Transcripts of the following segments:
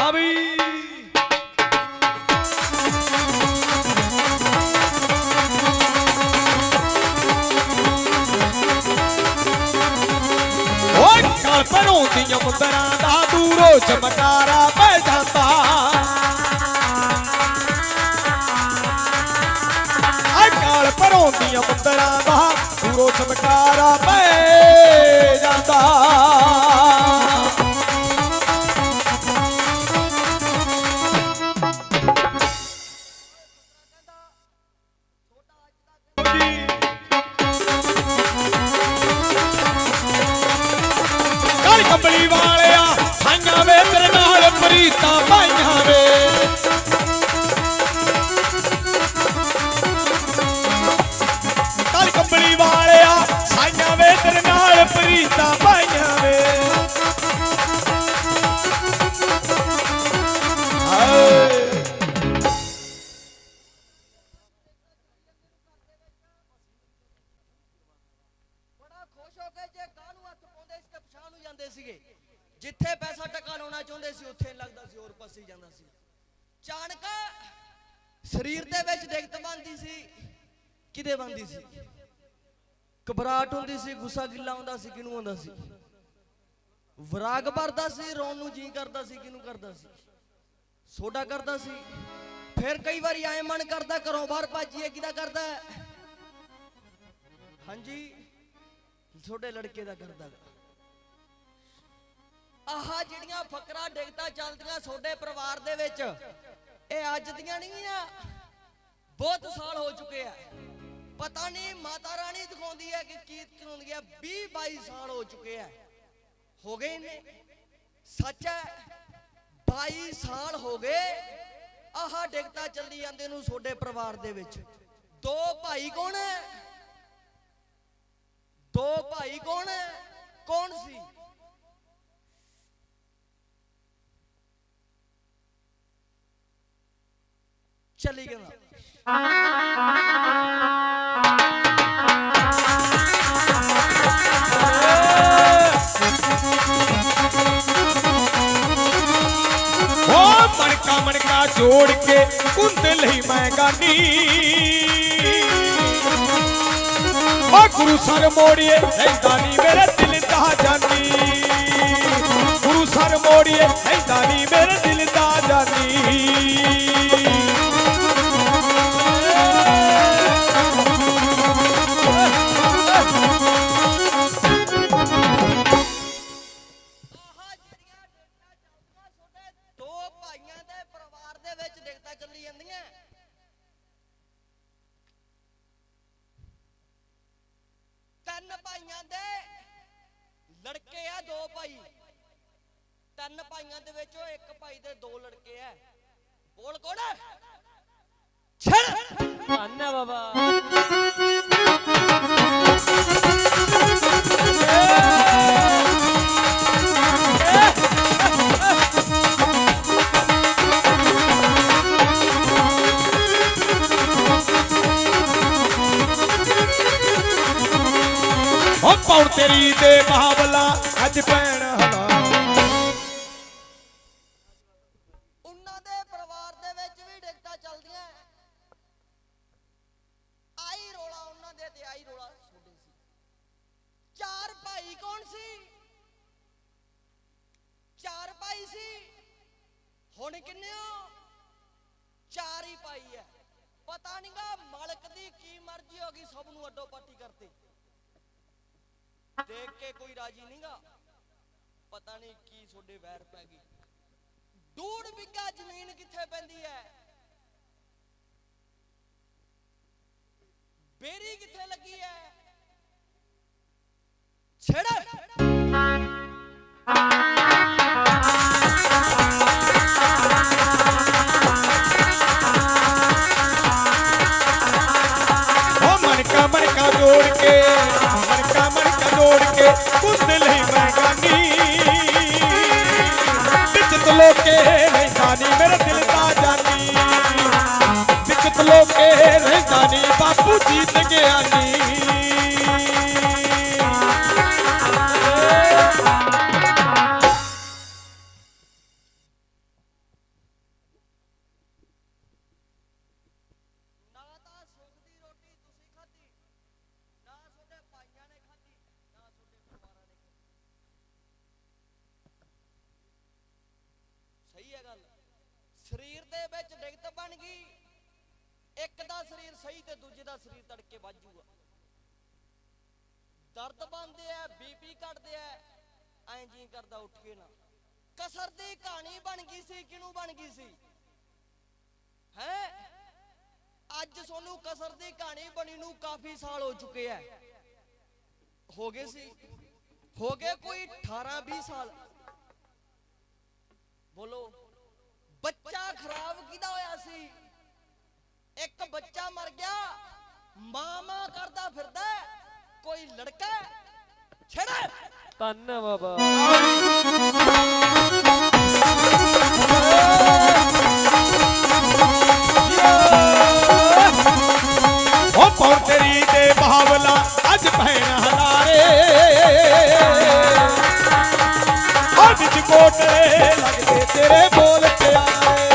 ਆ ਵੀ ਓਏ ਕਾਲ ਪਰੋਂਦੀਆਂ ਮੁੰਦਰਾਂ ਦਾ ਦੂਰੋਂ ਚਮਕਾਰਾ ਪੈ ਜਾਂਦਾ। ਆਏ ਕਾਲ ਪਰੋਂਦੀਆਂ ਮੁੰਦਰਾਂ ਦਾ ਦੂਰੋਂ ਚਮਕਾਰਾ ਪੈ ਜਾਂਦਾ। ਘਬਰਾਹਟ ਹੁੰਦੀ ਸੀ, ਗੁੱਸਾ ਗਿੱਲਾ ਹੁੰਦਾ ਸੀ, ਕਿਹਨੂੰ ਹੁੰਦਾ ਸੀ? ਵਿਰਾਗ ਭਰਦਾ ਸੀ, ਰੋਣ ਨੂੰ ਜੀ ਕਰਦਾ ਸੀ, ਕਿਹਨੂੰ ਕਰਦਾ ਸੀ? ਸੋਡਾ ਕਰਦਾ ਸੀ। ਫਿਰ ਕਈ ਵਾਰੀ ਐ ਮਨ ਕਰਦਾ, ਘਰੋਂ ਬਾਹਰ ਭੱਜੀਏ, ਕਿਹਦਾ ਕਰਦਾ? ਹਾਂਜੀ, ਤੁਹਾਡੇ ਲੜਕੇ ਦਾ ਕਰਦਾ ਆਹ, ਜਿਹੜੀਆਂ ਫਕਰਾ ਡਿਗਤਾ ਚੱਲਦੀਆਂ ਤੁਹਾਡੇ ਪਰਿਵਾਰ ਦੇ ਵਿੱਚ, ਇਹ ਅੱਜ ਦੀਆਂ ਨਹੀਂ ਆ, ਬਹੁਤ ਸਾਲ ਹੋ ਚੁੱਕੇ ਆ। ਪਤਾ ਨਹੀਂ ਮਾਤਾ ਰਾਣੀ ਦਿਖਾਉਂਦੀ ਹੈ ਕਿ ਕੀ ਦਿਖਾਉਂਦੀ ਹੈ। 20 22 ਸਾਲ ਹੋ ਚੁੱਕੇ ਆ ਹੋ ਗਏ ਨੇ ਸੱਚ ਹੈ 22 ਸਾਲ ਹੋ ਗਏ। ਆਹ ਡਿਗਤਾ ਚੱਲੀ ਜਾਂਦੇ ਨੂੰ ਤੁਹਾਡੇ ਪਰਿਵਾਰ ਦੇ ਵਿੱਚ। ਦੋ ਭਾਈ ਕੌਣ ਹੈ? ਦੋ ਭਾਈ ਕੌਣ ਹੈ? ਕੌਣ ਸੀ? ਚਲੀ ਗਿਆ ਮਣਕਾ ਮਣਕਾ ਜੋੜ ਕੇ ਕੁੰਦ ਲਈ ਮੈਂ ਗਾਨੀ। ਓ ਗੁਰੂ ਸਰ ਮੋੜੀਏ, ਲੈਂਦਾ ਨੀ ਮੇਰੇ ਦਿਲ ਦਾ ਜਾਨੀ। ਗੁਰੂ ਸਰ ਮੋੜੀਏ, ਲੈਂਦਾ ਨੀ ਮੇਰੇ ਦਿਲ ਦਾ ਜਾਨੀ। ਤੇਰੀ ਦੇ ਮਹਾਬਲਾ ਅੱਜ ਪੈ ਛੇੜ ਗਈ ਇੱਕ ਦਾ ਸਰੀਰ ਸਹੀ ਤੇ ਦੂਜੇ ਦਾ ਸਰੀਰ ਤੜਕੇ ਵੱਜੂਗਾ। ਦਰਦ ਬੰਦੇ ਆ ਬੀਪੀ ਘਟਦੇ ਆ, ਐਂ ਜੀ ਕਰਦਾ ਉੱਠੀਏ ਨਾ। ਕਸਰ ਦੀ ਕਹਾਣੀ ਬਣ ਗਈ ਸੀ ਕਿਨੂੰ ਬਣ ਗਈ ਸੀ? ਹੈ? ਅੱਜ ਸੋਨੂੰ ਕਸਰ ਦੀ ਕਹਾਣੀ ਬਣੀ ਨੂੰ ਕਾਫੀ ਸਾਲ ਹੋ ਚੁੱਕੇ ਆ। ਹੋ ਗਏ ਸੀ? ਹੋ ਗਏ ਕੋਈ 18 20 ਸਾਲ। ਬੋਲੋ। ਬੱਚਾ ਖਰਾਬ ਕਿਹਦਾ ਹੋਇਆ ਸੀ? ਇੱਕ ਬੱਚਾ ਮਰ ਗਿਆ ਮਾਮਾ ਕਰਦਾ ਫਿਰਦਾ ਕੋਈ ਲੜਕਾ ਹੈ, ਛੇੜੇ। ਧੰਨ ਬਾਬਾ। ਉਹ ਪੌਰ ਤੇਰੀ ਤੇ ਬਹਾਵਲਾ ਅੱਜ ਭੈਣ ਅੱਜ ਲੱਗਦੇ ਤੇਰੇ ਬੋਲ ਪਿਆਰੇ।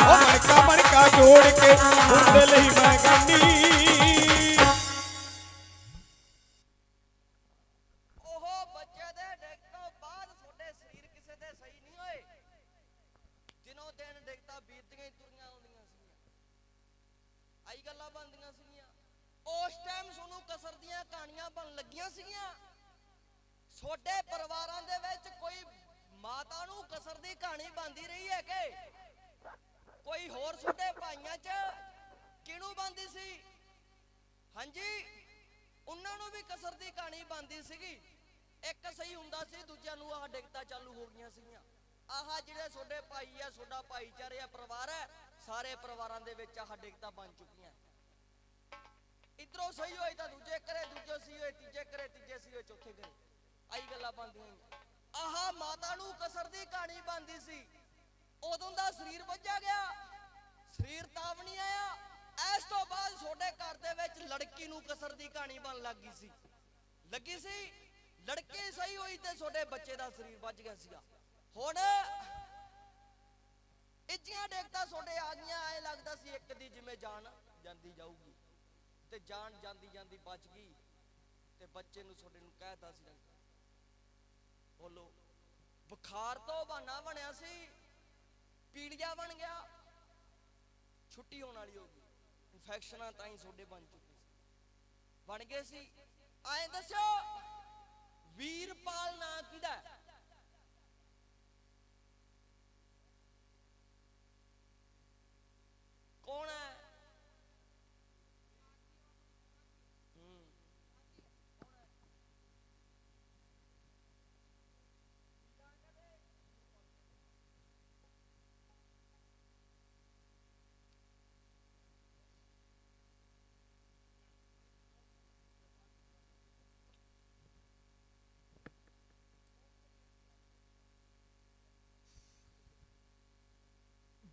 ਉਹ ਮਣਕਾ ਮਣਕਾ ਜੋੜ ਕੇ ਉਹਦੇ ਲਈ ਮੈਂ ਗਾਨੀ। ਉਹ ਬੱਚੇ ਦੇ ਡਿੱਗ ਬਾਅਦ ਤੁਹਾਡੇ ਸਰੀਰ ਕਿਸੇ ਦੇ ਸਹੀ ਨਹੀਂ ਹੋਏ। ਦਿਨੋਂ ਦਿਨ ਡਿੱਗਦਾ ਬੀਤਦੀਆਂ ਹੀ ਤੁਰੀਆਂ ਆਉਂਦੀਆਂ ਸੀਗੀਆਂ। ਆਈ ਗੱਲਾਂ ਬਣਦੀਆਂ ਸੀਗੀਆਂ। ਉਸ ਟਾਈਮ ਤੁਹਾਨੂੰ ਕਸਰ ਦੀਆਂ ਕਹਾਣੀਆਂ ਬਣ ਲੱਗੀਆਂ ਸੀਗੀਆਂ। ਛੋਟੇ ਪਰਿਵਾਰਾਂ ਦੇ ਵਿੱਚ ਕੋਈ ਮਾਤਾ ਨੂੰ ਕਸਰ ਦੀ ਕਹਾਣੀ ਬਣਦੀ ਰਹੀ ਹੈ ਕਿ? ਕੋਈ ਹੋਰ ਛੋਟੇ ਭਾਈਆਂ 'ਚ ਕਿਹਨੂੰ ਬੰਦੀ ਸੀ? ਹਾਂਜੀ, ਉਹਨਾਂ ਨੂੰ ਵੀ ਕਸਰ ਦੀ ਕਹਾਣੀ ਬੰਦੀ ਸੀਗੀ। ਇੱਕ ਸਹੀ ਹੁੰਦਾ ਸੀ, ਦੂਜਿਆਂ ਨੂੰ ਆਹ ਡਿੱਗਤਾ ਚਾਲੂ ਹੋ ਗਈਆਂ ਸੀਗੀਆਂ। ਆਹ ਜਿਹੜੇ ਤੁਹਾਡੇ ਭਾਈ ਆ, ਤੁਹਾਡਾ ਭਾਈਚਾਰੇ ਆ, ਪਰਿਵਾਰ ਹੈ ਸਾਰੇ ਪਰਿਵਾਰਾਂ ਦੇ ਵਿੱਚ ਆਹ ਡਿੱਗਤਾ ਬਣ ਚੁੱਕੀਆਂ। ਇਧਰੋਂ ਸਹੀ ਹੋਏ ਤਾਂ ਦੂਜੇ ਕਰੇ ਦੂਜੇ ਸਹੀ ਹੋਏ, ਤੀਜੇ ਕਰੇ ਤੀਜੇ ਸਹੀ ਹੋਏ, ਚੌਥੇ ਕਰੇ ਆਈ ਗੱਲਾਂ ਬਣਦੀਆਂ ਹੋਈਆਂ ਮਾਤਾ ਨੂੰ ਕਸਰ ਦੀ ਕਹਾਣੀ ਬੰਦੀ ਸੀ। ਉਦੋਂ ਦਾ ਸਰੀਰ ਵੱਜਾ ਗਿਆ। ਸਰੀਰ ਤਾਂ ਨਹੀਂ ਆਇਆ। ਇਸ ਤੋਂ ਬਾਅਦ ਤੁਹਾਡੇ ਘਰ ਦੇ ਵਿੱਚ ਲੜਕੀ ਨੂੰ ਕਸਰ ਦੀ ਕਹਾਣੀ ਬਣ ਲੱਗ ਸੀ। ਲੱਗੀ ਸੀ? ਲੜਕੀ ਸਹੀ ਹੋਈ ਤੇ ਤੁਹਾਡੇ ਬੱਚੇ ਦਾ ਸਰੀਰ ਵੱਜ ਗਿਆ ਸੀਗਾ। ਹੁਣ ਇੱਜੀਆਂ ਡੇਕਤਾ ਤੁਹਾਡੇ ਆ ਗਈਆਂ, ਐ ਲੱਗਦਾ ਸੀ ਇੱਕ ਦੀ ਜਿਵੇਂ ਜਾਨ ਜਾਂਦੀ ਜਾਊਗੀ। ਤੇ ਜਾਨ ਜਾਂਦੀ ਜਾਂਦੀ ਬਚ ਗਈ। ਤੇ ਬੱਚੇ ਨੂੰ ਤੁਹਾਡੇ ਨੂੰ ਕਹਿਤਾ ਸੀ ਡਾਕਟਰ ਬੋਲੋ। ਬੁਖਾਰ ਤੋਂ ਬਹਾਨਾ ਬਣਿਆ ਸੀ ਪੀੜੀਆ ਬਣ ਗਿਆ। ਛੁੱਟੀ ਹੋਣ ਵਾਲੀ ਹੋ ਗਈ। ਇਨਫੈਕਸ਼ਨਾਂ ਤਾਂ ਹੀ ਤੁਹਾਡੇ ਬਣ ਚੁੱਕੇ ਸੀ। ਬਣ ਗਏ ਸੀ। ਐਂ ਦੱਸਿਓ, ਵੀਰਪਾਲ ਨਾਂ ਕਿਹਦਾ ਹੈ? ਕੌਣ ਹੈ ਹੂੰ?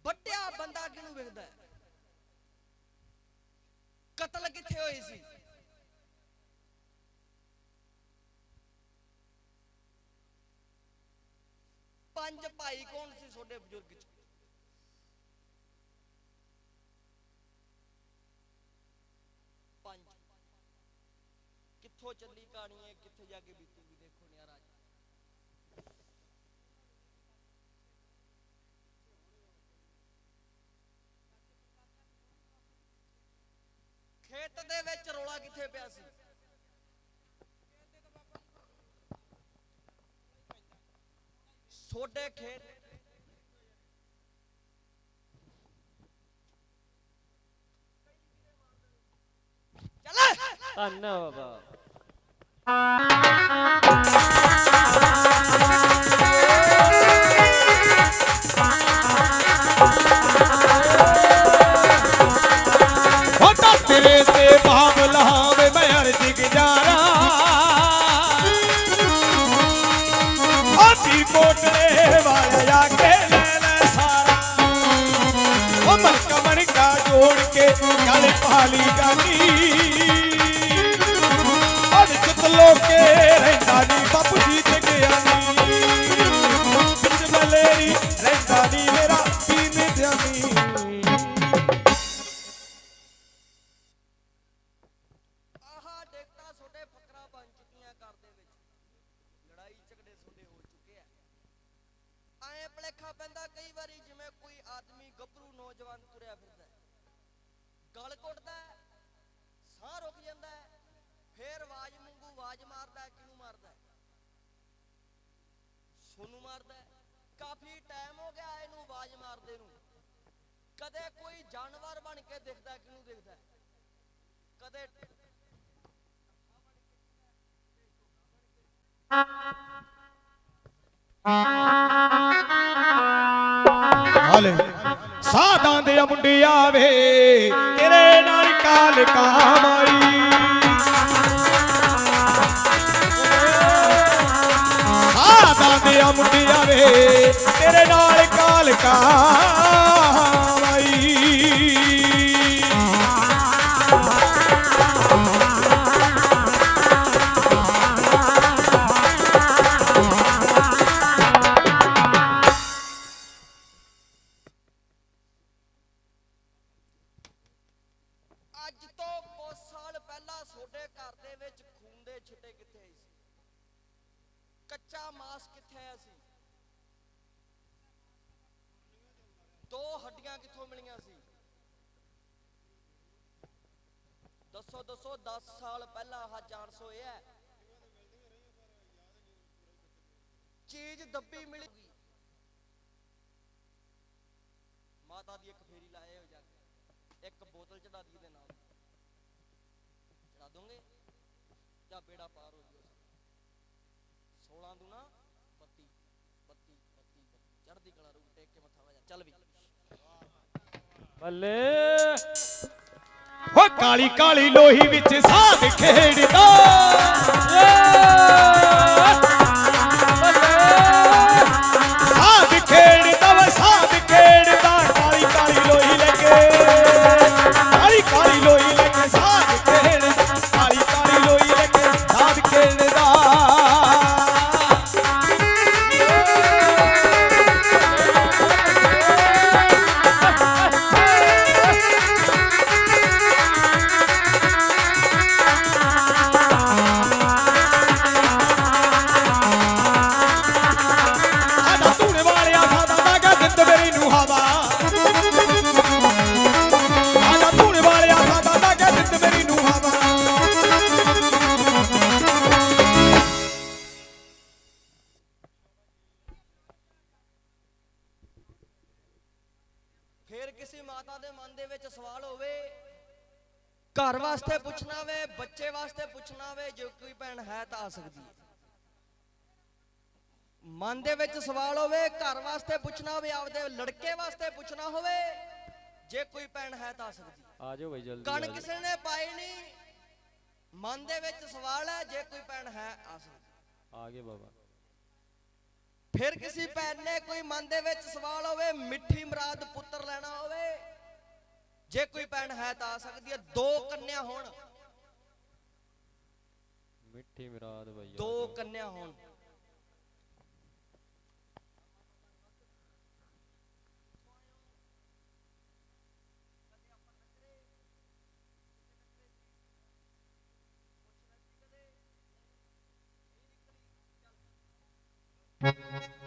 ਵੱਡਿਆ ਬੰਦਾ ਕਿਹਨੂੰ ਵੇਖਦਾ ਹੈ? ਕਤਲ ਕਿੱਥੇ ਹੋਈ ਸੀ? ਪੰਜ ਭਾਈ ਕੌਣ ਸੀ ਤੁਹਾਡੇ ਬਜ਼ੁਰਗ ਚ? ਪੰਜ। ਕਿੱਥੋਂ ਚੱਲੀ ਕਹਾਣੀ ਹੈ? ਕਿੱਥੇ ਜਾ ਕੇ ਬੀਤੂਗੀ ਖੇਤ ਦੇ ਵਿੱਚ ਰੋਲਾ ਕਿੱਥੇ ਪਿਆ ਸੀ? ਸੋਡੇ ਖੇਤ ਚੱਲ। ਧੰਨ ਬਾਬਾ। ਗਲ ਪਾਲੀ ਕਾਫੀ ਟਾਈਮ ਹੋ ਗਿਆ ਇਹਨੂੰ ਆਵਾਜ਼ ਮਾਰਦੇ ਨੂੰ। ਕਦੇ ਕੋਈ ਜਾਨਵਰ ਬਣ ਕੇ ਦਿਖਦਾ ਹੈ, ਦਿਖਦਾ? ਕਦੇ ਹਾਲੇ ਸਾਧਾਂ ਦੇ ਮੁੰਡਿਆ ਵੇ ਤੇਰੇ ਨਾਲ ਕਾਲ ਕਾਮਾਈ ਸਾਧਾਂ ਦੇ ਮੁੰਡਿਆ ਵੇ ਤੇਰੇ ਨਾਲ ਕਾਲ ਕਾਮਾਈ ਅੱਜ ਤੋਂ ਕੁਝ ਸਾਲ ਪਹਿਲਾਂ ਤੁਹਾਡੇ ਘਰ ਦੇ ਵਿੱਚ ਖੂਨ ਦੇ ਛਿੱਟੇ ਕਿੱਥੇ ਆਏ ਸੀ? ਕੱਚਾ ਮਾਸ ਕਿੱਥੇ ਆਇਆ ਸੀ? ਦੋ ਹੱਡੀਆਂ ਕਿੱਥੋਂ ਮਿਲੀਆਂ ਸੀ? ਦੱਸੋ ਦੱਸੋ 10 ਸਾਲ ਪਹਿਲਾਂ ਆਹ ਚਾਂਸ ਹੋਇਆ ਹੈ। ਚੀਜ਼ ਦੱਬੀ ਮਿਲੀ। ਮਾਤਾ ਦੀ ਇੱਕ ਫੇਰੀ ਲਾਏ ਹੋ ਜਾ ਕੇ। ਇੱਕ ਬੋਤਲ ਚੜਾ ਦੀ ਦੇ ਨਾਲ। ਚੜਾ ਦੋਗੇ? ਜਾਂ ਬੇੜਾ ਪਾਰ ਹੋ ਜੂਗਾ 16 ਦੂਣਾ 32 32 32 ਚੜਦੀ ਕਲਾ ਰੂਪ ਟੇਕ ਕੇ ਮੱਥਾ ਵਜਾ। ਚੱਲ ਵੀ। ਬੱਲੇ। ਹੋ ਕਾਲੀ ਕਾਲੀ ਲੋਹੀ ਵਿੱਚ ਸਾਧ ਖੇਡਦਾ। ਘਰ ਵਾਸਤੇ ਪੁੱਛਣਾ ਹੋਵੇ ਬੱਚੇ ਵਾਸਤੇ ਪੁੱਛਣਾ ਹੋਵੇ ਜੇ ਕੋਈ ਭੈਣ ਹੈ ਤਾਂ ਆ ਸਕਦੀ ਹੈ ਮਨ ਦੇ ਵਿੱਚ ਸਵਾਲ ਹੋਵੇ ਘਰ ਵਾਸਤੇ ਪੁੱਛਣਾ ਹੋਵੇ ਆਪਦੇ ਲੜਕੇ ਵਾਸਤੇ ਪੁੱਛਣਾ ਹੋਵੇ ਜੇ ਕੋਈ ਭੈਣ ਹੈ ਤਾਂ ਆ ਸਕਦੀ ਆ ਜਾਓ ਬਈ ਜਲਦੀ ਕਣ। ਕਿਸੇ ਨੇ ਪਾਈ ਨਹੀਂ ਮਨ ਦੇ ਵਿੱਚ ਸਵਾਲ ਹੈ ਜੇ ਕੋਈ ਭੈਣ ਹੈ ਆ ਸਕਦੀ। ਆ ਗਏ ਬਾਬਾ ਫਿਰ ਕਿਸੇ ਭੈਣ ਨੇ ਕੋਈ ਮਨ ਦੇ ਵਿੱਚ ਸਵਾਲ ਹੋਵੇ ਮਿੱਠੀ ਮਰਾਦ ਪੁੱਤਰ ਲੈਣਾ ਹੋਵੇ ਜੇ ਕੋਈ ਭੈਣ ਹੈ ਤਾਂ ਆ ਸਕਦੀ ਹੈ ਦੋ ਕੰਨਿਆ ਹੋਣ ਮਿੱਠੀ ਮਿਰਾਦ ਬਈ ਦੋ। ਕੰਨਿਆ ਹੋਣ ਕਾਲੀ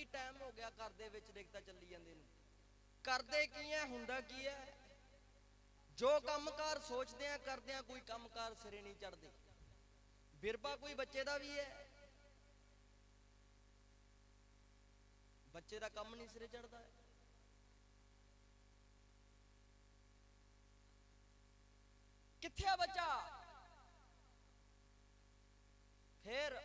ਕਾਫੀ ਟਾਈਮ ਹੋ ਗਿਆ ਘਰ ਦੇ ਵਿੱਚ ਦੇਖਤਾ ਚੱਲੀ ਜਾਂਦੇ ਨੂੰ। ਕਰਦੇ ਕੀ ਹੈ, ਹੁੰਦਾ ਕੀ ਹੈ? ਜੋ ਕੰਮਕਾਰ ਸੋਚਦੇ ਆ, ਕਰਦੇ ਆ, ਕੋਈ ਕੰਮਕਾਰ ਸਿਰੇ ਨਹੀਂ ਚੜਦੇ ਬਿਰਬਾ ਕੋਈ ਬੱਚੇ ਦਾ ਵੀ ਹੈ? ਬੱਚੇ ਦਾ ਕੰਮ ਨਹੀਂ ਸਿਰੇ ਚੜਦਾ ਕਿੱਥੇ ਆ ਬੱਚਾ? ਫੇਰ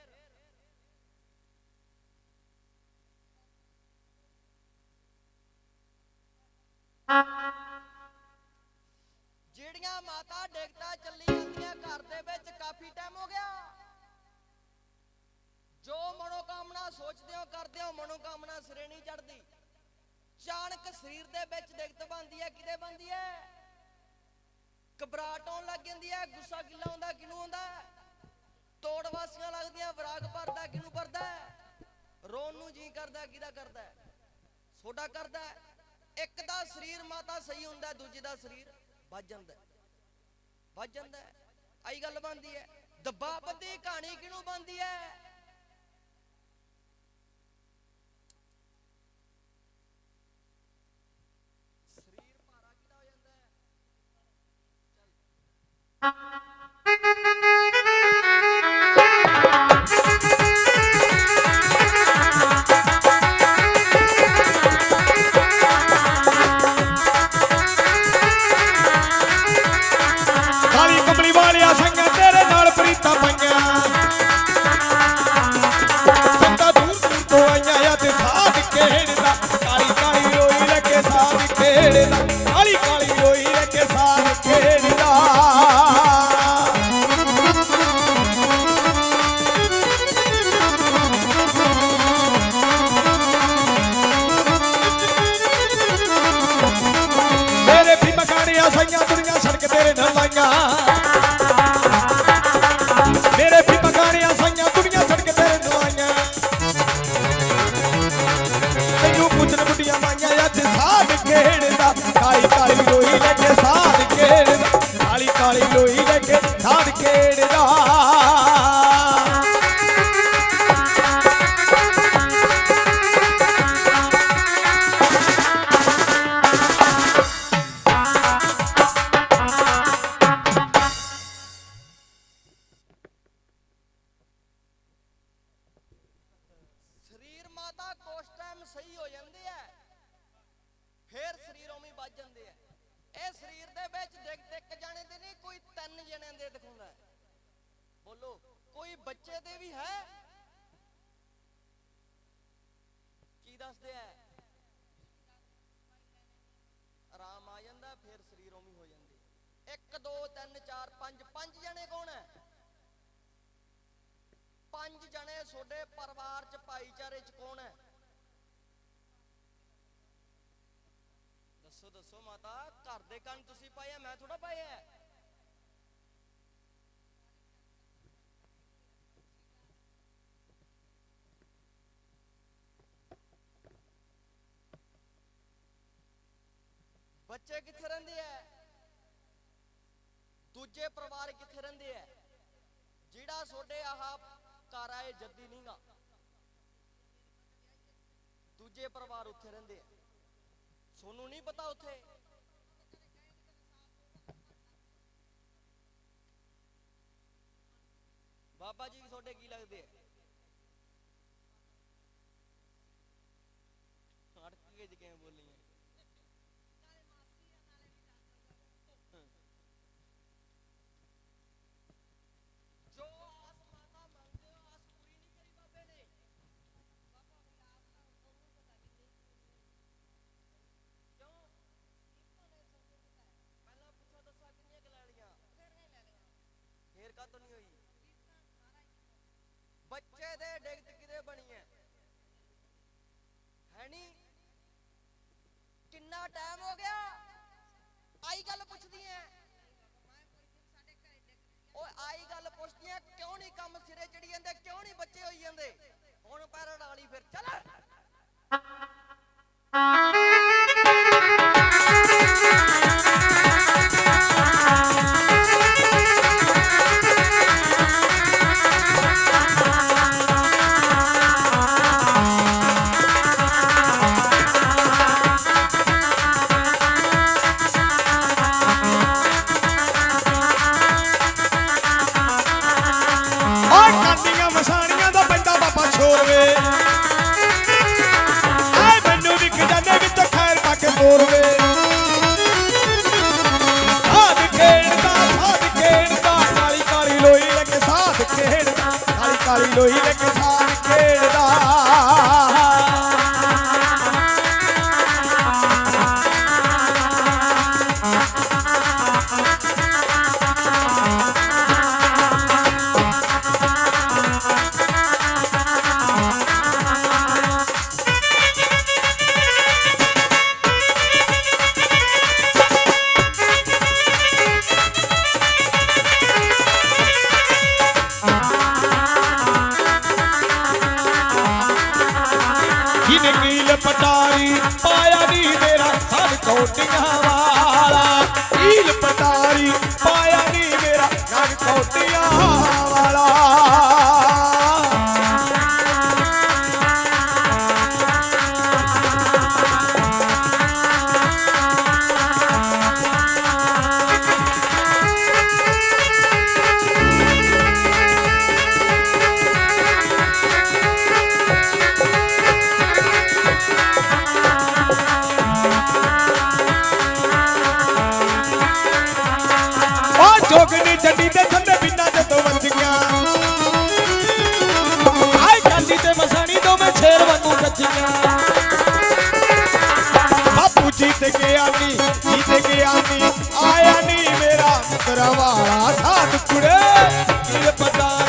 ਜਿਹੜੀਆਂ ਮਾਤਾ ਡੇਗਤਾ ਚੱਲੀ ਜਾਂਦੀਆਂ ਘਰ ਦੇ ਵਿੱਚ ਕਾਫੀ ਟਾਈਮ ਹੋ ਗਿਆ। ਜੋ ਮਨੋਕਾਮਨਾ ਸੋਚਦੇ ਹੋ, ਕਰਦੇ ਹੋ, ਮਨੋਕਾਮਨਾ ਸਿਰੇ ਨਹੀਂ ਚੜਦੀ ਚਾਣਕ ਸਰੀਰ ਦੇ ਵਿੱਚ ਦਿੱਕਤ ਬਣਦੀ ਹੈ, ਕਿਤੇ ਬਣਦੀ ਹੈ? ਘਬਰਾਹਟ ਆਉਣ ਲੱਗ ਜਾਂਦੀ ਹੈ, ਗੁੱਸਾ ਗਿੱਲਾ ਹੁੰਦਾ ਕਿਨੂੰ ਹੁੰਦਾ ਤੋੜ ਵਾਸੀਆਂ ਲੱਗਦੀਆਂ, ਵਿਰਾਗ ਭਰਦਾ ਕਿਨੂੰ ਭਰਦਾ ਹੈ? ਰੋਣ ਨੂੰ ਜੀ ਕਰਦਾ ਕਿਹਦਾ ਕਰਦਾ ਹੈ? ਕਰਦਾ ਇੱਕ ਦਾ ਸਰੀਰ ਮਾਤਾ ਸਹੀ ਹੁੰਦਾ, ਦੂਜੇ ਦਾ ਸਰੀਰ ਵੱਜ ਜਾਂਦਾ ਵੱਜ ਜਾਂਦਾ ਆਈ ਗੱਲ ਬਣਦੀ ਹੈ। ਦਬਾਬੰਦੀ ਕਹਾਣੀ ਕਿਹਨੂੰ ਬਣਦੀ ਹੈ? ਕਾਲੀ ਲੈ ਕੇ ਸਾਧ ਖੇਡਦਾ ਦੱਸੋ ਦੱਸੋ ਮਾਤਾ, ਘਰ ਦੇ ਕੰਨ ਤੁਸੀਂ ਪਾਇਆ ਮੈਂ ਥੋੜਾ ਪਾਇਆ ਬੱਚੇ ਕਿੱਥੇ ਰਹਿੰਦੇ ਆ? ਦੂਜੇ ਪਰਿਵਾਰ ਕਿੱਥੇ ਰਹਿੰਦੇ ਆ? ਜਿਹੜਾ ਤੁਹਾਡੇ ਆਹ ਘਰ ਆਏ ਜੱਦੀ ਨਹੀਂਗਾ ਦੂਜੇ ਪਰਿਵਾਰ ਉੱਥੇ ਰਹਿੰਦੇ ਆ। ਤੁਹਾਨੂੰ ਨਹੀਂ ਪਤਾ ਉੱਥੇ। ਬਾਬਾ ਜੀ ਤੁਹਾਡੇ ਕੀ ਲੱਗਦੇ ਆ? ਸਿਰੇ ਚੜੀ ਜਾਂਦੇ ਕਿਉਂ ਨਹੀਂ ਬੱਚੇ ਹੋਈ ਜਾਂਦੇ? ਹੁਣ ਪੈਰ ਡਾਲੀ ਫਿਰ ਚੱਲ। ਕਾਲੀ ਕਾਲੀ ਲੋਈ ਪਟਾਰੀ ਪਾਇਆ ਨਹੀਂ ਮੇਰਾ ਸਾਧ ਕੋਟੀਆਂ ਵਾਲਾ। ਕੀਲ ਪਟਾਰੀ ਪਾਇਆ ਨੀ ਮੇਰਾ ਸਾਧ ਕੋਟੀਆਂ ਵਾਲਾ। ਬਾਪੂ ਜੀਤ ਗਿਆ ਨੀ ਜੀਤ ਗਿਆ ਨੀ ਆਇਆ ਨੀ ਮੇਰਾ ਮੁਕਰਾ ਵਾਲਾ ਸਾਧ ਕੁੜੇ ਇਹ ਪਤਾਰੀ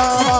ਮੇਰਾ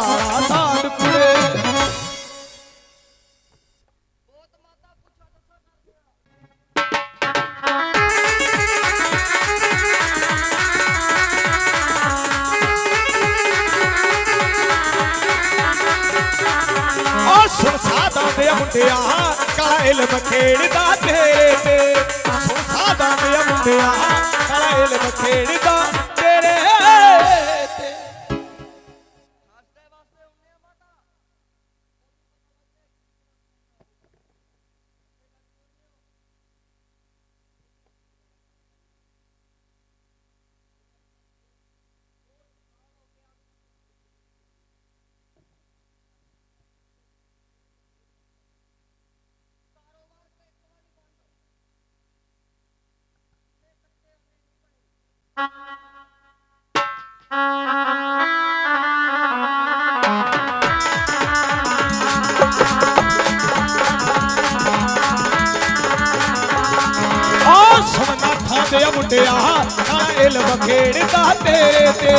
ਦੇ ਮੁੰਡਿਆ ਕਾਲਾ ਇਲਮ ਖੇਡਦਾ ਤੇਰੇ ਤੇ।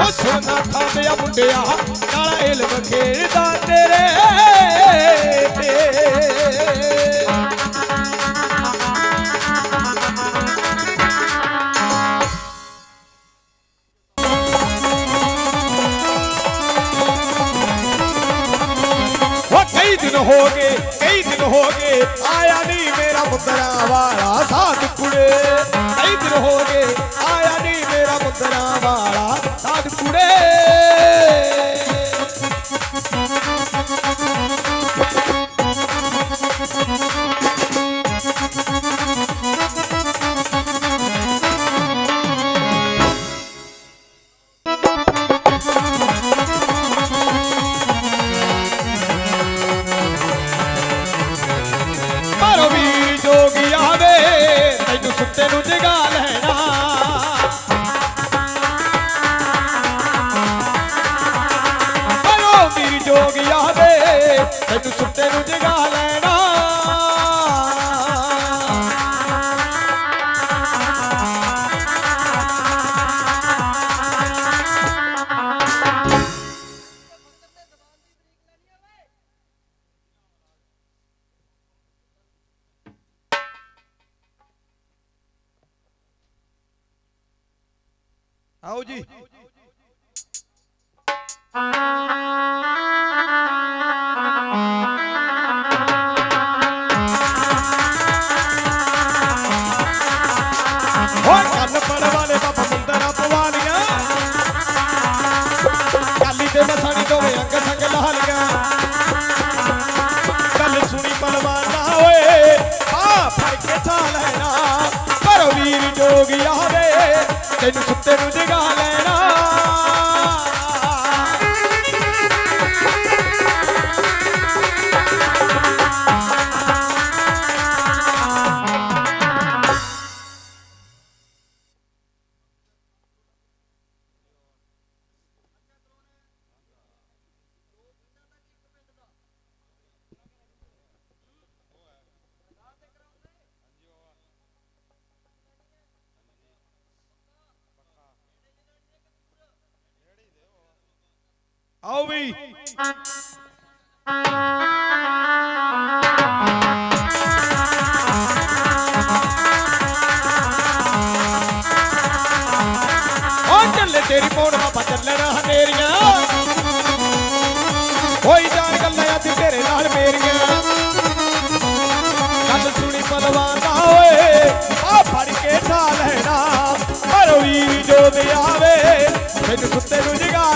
ਉਹ ਸੁਣਨਾ ਥਾਂ ਦੇ ਮੁੰਡਿਆ ਕਾਲਾ ਇਲਮ ਖੇਡਦਾ ਤੇਰੇ ਹੋ ਗਏ, ਕਈ ਦਿਨ ਹੋ ਗਏ, ਆਇਆ ਨਹੀਂ ਮੇਰਾ ਮੁੰਦਰਾ ਵਾਲਾ ਸਾਧ ਕੁੜੇ। ਕਈ ਦਿਨ ਹੋ ਗਏ, ਆਇਆ ਨਹੀਂ ਮੇਰਾ ਮੁੰਦਰਾ ਵਾਲਾ ਸਾਧ ਕੁੜੇ। ਆਓ ਜੀ। ਹੋਏ। ਕੰਨ ਤੈਨੂੰ ਸੁੱਤੇ ਨੂੰ ਜਗਾ ਲੈਣਾ ਆਓ ਵੀ। ਆ ਚੱਲੇ ਤੇਰੀ ਮੋੜ ਬਾਬਾ ਚੱਲਣਾ ਹਨੇਰੀਆਂ ਹੋਈ ਜਾਣ ਗੱਲਾਂ ਅੱਜ ਤੇਰੇ ਨਾਲ ਮੇਰੀਆਂ। ਗੱਲ ਸੁਣੀ ਪਲਵਾਨ ਦਾ ਓਏ, ਆ ਫੜ ਕੇ ਠਾ ਲੈਣਾ। ਪਰ ਵੀਰ ਜੋ ਦੇ ਆਵੇ, ਮੈਨੂੰ ਸੁੱਤੇ ਨੂੰ ਜਗਾ